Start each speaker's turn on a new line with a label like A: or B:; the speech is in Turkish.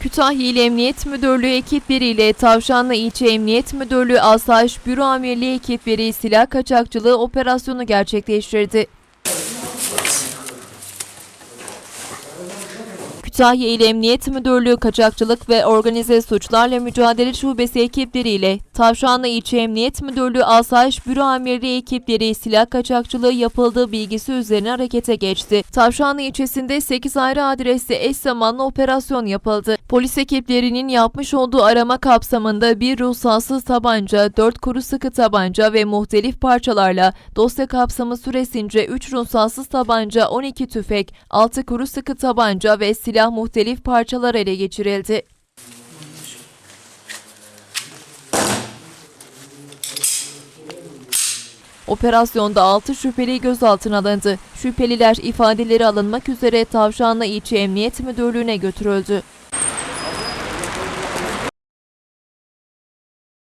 A: Kütahya İl Emniyet Müdürlüğü ekipleriyle Tavşanlı İlçe Emniyet Müdürlüğü Asayiş Büro Amirliği ekipleri silah kaçakçılığı operasyonu gerçekleştirdi. Kütahya İl Emniyet Müdürlüğü Kaçakçılık ve Organize Suçlarla Mücadele Şubesi ekipleriyle Tavşanlı İlçe Emniyet Müdürlüğü Asayiş Büro Amirliği ekipleri silah kaçakçılığı yapıldığı bilgisi üzerine harekete geçti. Tavşanlı ilçesinde 8 ayrı adreste eş zamanlı operasyon yapıldı. Polis ekiplerinin yapmış olduğu arama kapsamında bir ruhsatsız tabanca, 4 kuru sıkı tabanca ve muhtelif parçalarla dosya kapsamı süresince 3 ruhsatsız tabanca, 12 tüfek, 6 kuru sıkı tabanca ve silah muhtelif parçalar ele geçirildi. Operasyonda 6 şüpheli gözaltına alındı. Şüpheliler ifadeleri alınmak üzere Tavşanlı İlçe Emniyet Müdürlüğü'ne götürüldü.